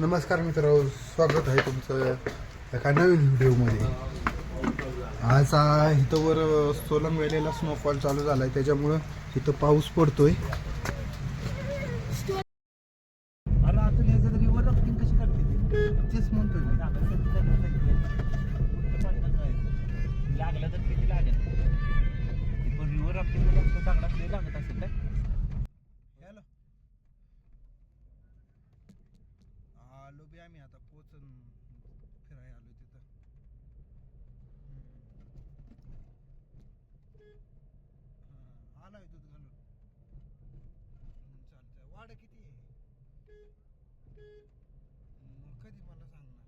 नमस्कार मित्र स्वागत आहे तुमचं एका नवीन व्हिडिओमध्ये. आज इथंवर इथं वर सोलंग वेळेला स्नोफॉल चालू झाला आहे त्याच्यामुळं इथं पाऊस पडतोय. अरे आता याचं रिव्हर राफ्टिंग करते तेच लागलं तर किती लागेल? पोचून फिरायला आलो तिथं. हा, आलोय दूध घालून. चालतंय. वाढ किती आहे? कधी मला सांगणार?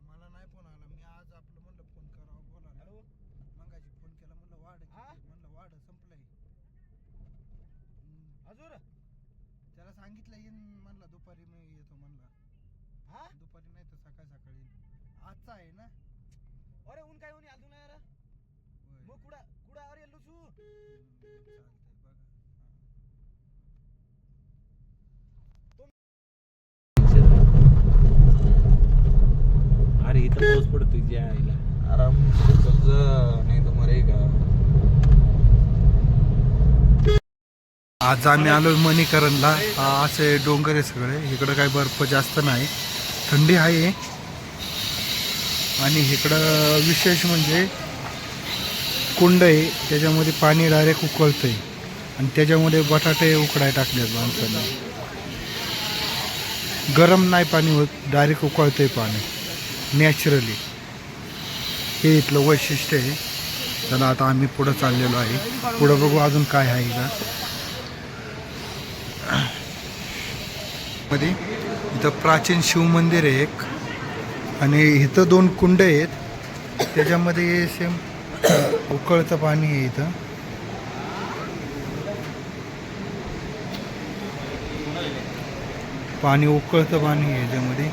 मला नाही फोन आला. मी आज आपलं म्हणलं फोन करावं बोला मगाशी फोन केला म्हणलं वाढ? म्हणलं वाढ संपलंय. अजून? सांगितलं येईन म्हणला दुपारी मी येतो म्हणला. हा? दुपारी नाही तर सकाळी सकाळी येईन. आजचा आहे ना? अरे ऊन काय ऊन अजून यार होय. मग कुडा कुडा अरे लुसू हम्म, चालतंय बघा. अरे इथं पाऊस पडतोय ज्या आईला. आराम नाही तर मरेगा आज आम्ही आलो मणिकरणला. असे डोंगर आहे सगळे. इकडं काही बर्फ जास्त नाही. थंडी आहे. आणि इकडं विशेष म्हणजे कुंड आहे. त्याच्यामध्ये पाणी डायरेक्ट उकळतं आहे आणि त्याच्यामध्ये बटाटे उकडाय टाकलेत माणसांना. गरम नाही पाणी होत. डायरेक्ट उकळतं आहे पाणी. नॅचरली हे इथलं वैशिष्ट्य आहे. त्याला आता आम्ही पुढं चाललेलो आहे. पुढं बघू अजून काय आहे का मध्ये. इथं प्राचीन शिव मंदिर आहे एक. आणि इथं दोन कुंड आहेत. त्याच्यामध्ये सेम उकळतं पाणी आहे इथं. पाणी उकळतं पाणी आहे याच्यामध्ये.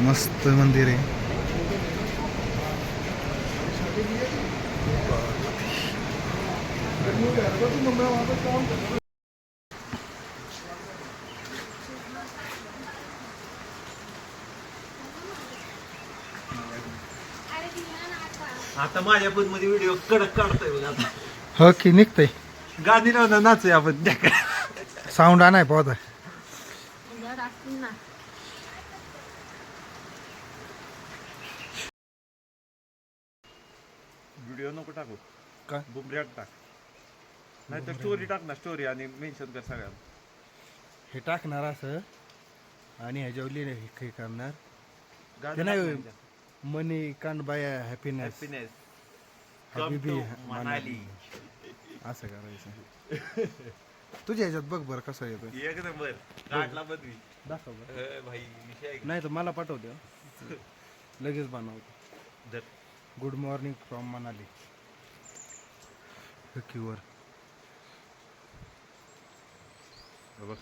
मस्त मंदिर आहे. आता माझ्या पण मध्ये व्हिडिओ कडक काढतोय बघ आता. हो की निघतंय. गाणी लावून नाचूया आपण त्या साऊंड आणाय पाहता व्हिडिओ नको टाकू. का? बुमऱ्यात टाक. नाही तर स्टोरी टाक ना स्टोरी आणि मेन्शन कर सगळ्यांना. हे टाकणार असं आणि ह्याच्यावर लिहिलं हे हे करणार. ते गाणं नाही टाक ना. Money can't buy happiness Happiness. हबीबी Come to मनाली असं करायचं. तुझ्या ह्याच्यात बघ बरं कसं येतोय. एक नंबर. काढला बदवी दाखव बरं. अ, भाई विषय आहे का? नाही तर मला पाठवते. लगेच बनवतो. धर. गुड मॉर्निंग फ्रॉम मनाली क्यूवर हे बघ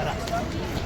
から。